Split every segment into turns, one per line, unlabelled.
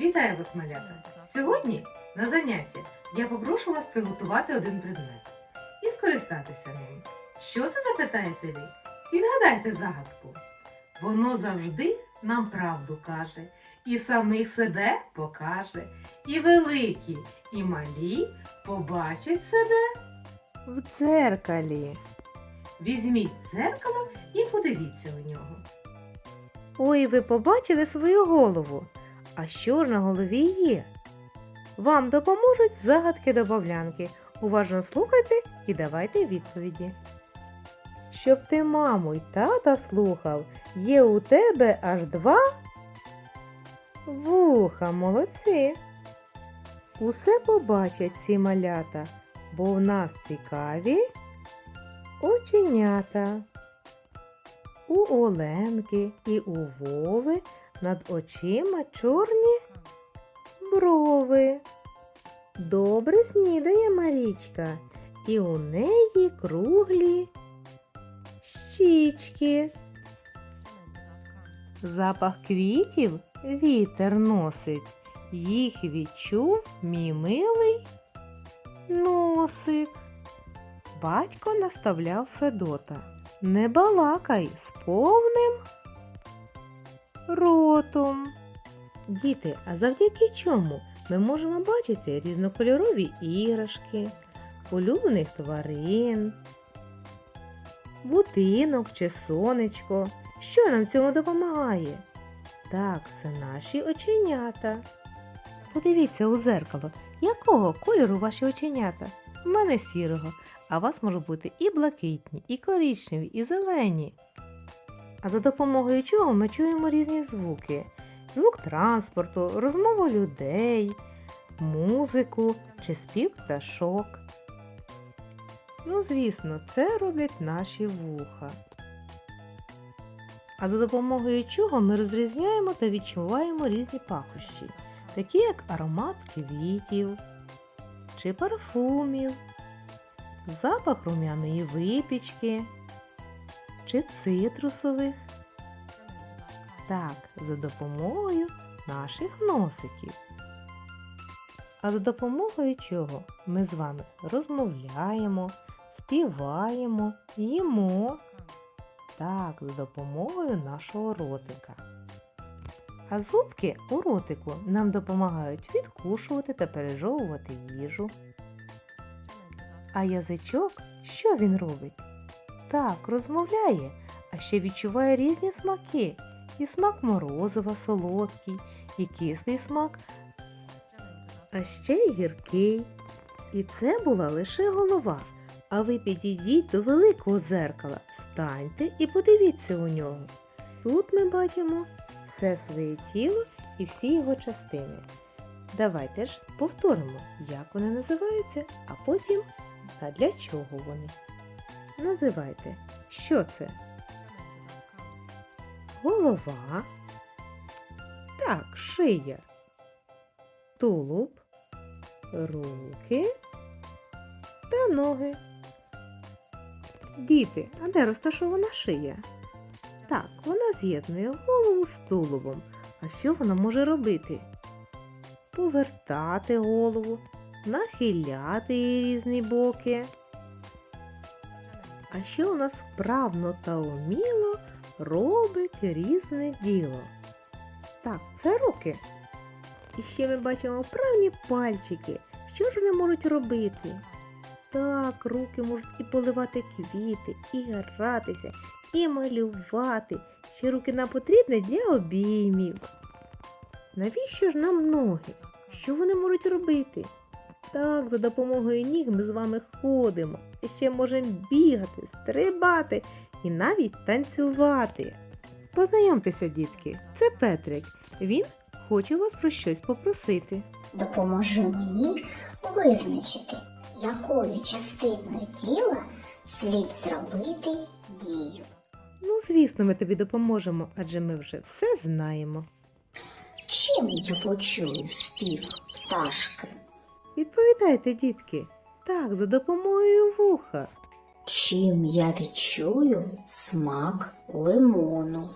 Вітаю вас, малята! Сьогодні на заняття я попрошу вас приготувати один предмет і скористатися ним. Що це запитаєте ви? Відгадайте загадку. Воно завжди нам правду каже, і самих себе покаже, і великі, і малі побачать себе.
В дзеркалі.
Візьміть дзеркало і подивіться у нього.
Ой, ви побачили свою голову. А що ж на голові є? Вам допоможуть загадки добавлянки. Уважно слухайте і давайте відповіді. Щоб ти маму й тата слухав, є у тебе аж два вуха, молодці. Усе побачать ці малята, бо в нас цікаві оченята. У Оленки і у Вови над очима чорні брови. Добре снідає Марічка, і у неї круглі щічки. Запах квітів вітер носить, їх відчув мій милий носик. Батько наставляв Федота. Не балакай з повним ротом. Діти, а завдяки чому ми можемо бачити різнокольорові іграшки, улюблених тварин, будинок чи сонечко. Що нам цьому допомагає? Так, це наші оченята. Подивіться у зеркало, якого кольору ваші оченята? У мене сірого, а у вас можуть бути і блакитні, і коричневі, і зелені. А за допомогою чого ми чуємо різні звуки: звук транспорту, розмову людей, музику чи спів пташок. Ну, звісно, це роблять наші вуха. А за допомогою чого ми розрізняємо та відчуваємо різні пахощі, такі як аромат квітів чи парфумів, запах рум'яної випічки чи цитрусових. Так, за допомогою наших носиків. А за допомогою чого ми з вами розмовляємо, співаємо, їмо. Так, за допомогою нашого ротика. А зубки у ротику нам допомагають відкушувати та пережовувати їжу. А язичок, що він робить? Так, розмовляє, а ще відчуває різні смаки. І смак морозива солодкий, і кислий смак, а ще й гіркий. І це була лише голова. А ви підійдіть до великого дзеркала, станьте і подивіться у нього. Тут ми бачимо все своє тіло і всі його частини. Давайте ж повторимо, як вони називаються, а потім та для чого вони. Називайте, що це? Голова. Так, шия. Тулуб, руки та ноги. Діти, а де розташована шия? Так, вона з'єднує голову з тулубом. А що вона може робити? Повертати голову, нахиляти її різні боки. А ще у нас вправно та уміло робить різне діло. Так, це руки. І ще ми бачимо вправні пальчики. Що ж вони можуть робити? Так, руки можуть і поливати квіти, і гратися, і малювати. Ще руки нам потрібні для обіймів. Навіщо ж нам ноги? Що вони можуть робити? Так, за допомогою ніг ми з вами ходимо, і ще можемо бігати, стрибати і навіть танцювати. Познайомтеся, дітки, це Петрик. Він хоче вас про щось попросити.
Допоможи мені визначити, якою частиною тіла слід зробити дію.
Ну, звісно, ми тобі допоможемо, адже ми вже все знаємо.
Чим я почую спів пташки?
Відповідайте, дітки. Так, за допомогою вуха.
Чим я відчую смак лимону?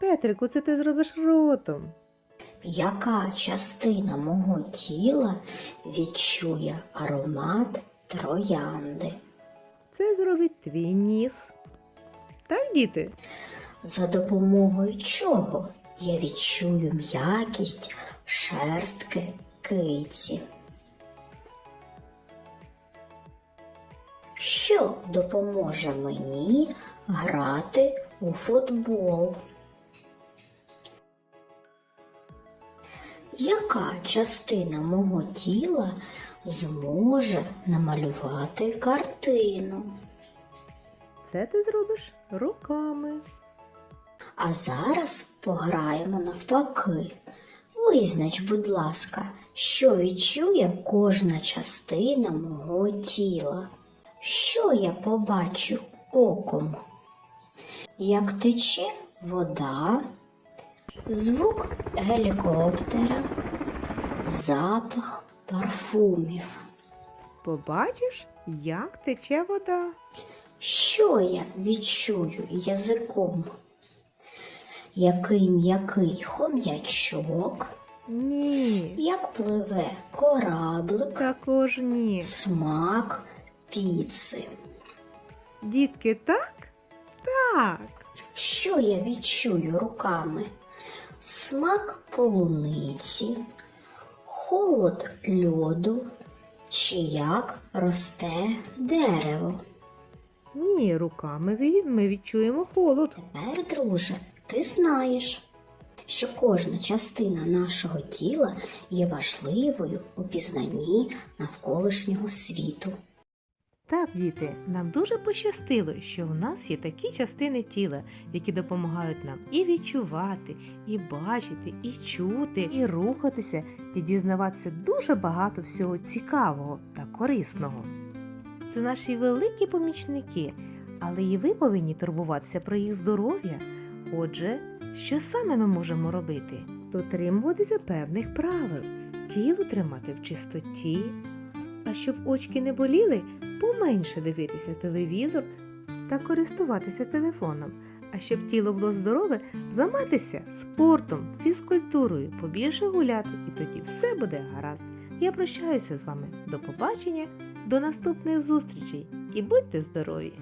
Петрику, це ти зробиш ротом.
яка частина мого тіла відчує аромат троянди.
Це зробить твій ніс. Так, діти?
За допомогою чого я відчую м'якість шерстки киці. Що допоможе мені грати у футбол? Яка частина мого тіла зможе намалювати картину?
Це ти зробиш руками.
А зараз пограємо навпаки. Визнач, будь ласка, що відчує кожна частина мого тіла. Що я побачу оком? Як тече вода, звук гелікоптера, запах парфумів.
Побачиш, як тече вода.
Що я відчую язиком? Який м'який хом'ячок,
Ні,
як пливе кораблик,
також ні.
смак піци.
Дітки, так? Так.
Що я відчую руками? Смак полуниці, холод льоду, чи як росте дерево.
Ні, руками ми відчуємо холод.
Тепер, друже, ти знаєш, що кожна частина нашого тіла є важливою у пізнанні навколишнього світу.
Так, діти, нам дуже пощастило, що у нас є такі частини тіла, які допомагають нам і відчувати, і бачити, і чути, і рухатися, і дізнаватися дуже багато всього цікавого та корисного. Це наші великі помічники, але і ви повинні турбуватися про їх здоров'я. Отже, що саме ми можемо робити? Дотримуватися певних правил, тіло тримати в чистоті. А щоб очки не боліли, поменше дивитися телевізор та користуватися телефоном. А щоб тіло було здорове, займатися спортом, фізкультурою, побільше гуляти, і тоді все буде гаразд. Я прощаюся з вами. До побачення, до наступних зустрічей і будьте здорові!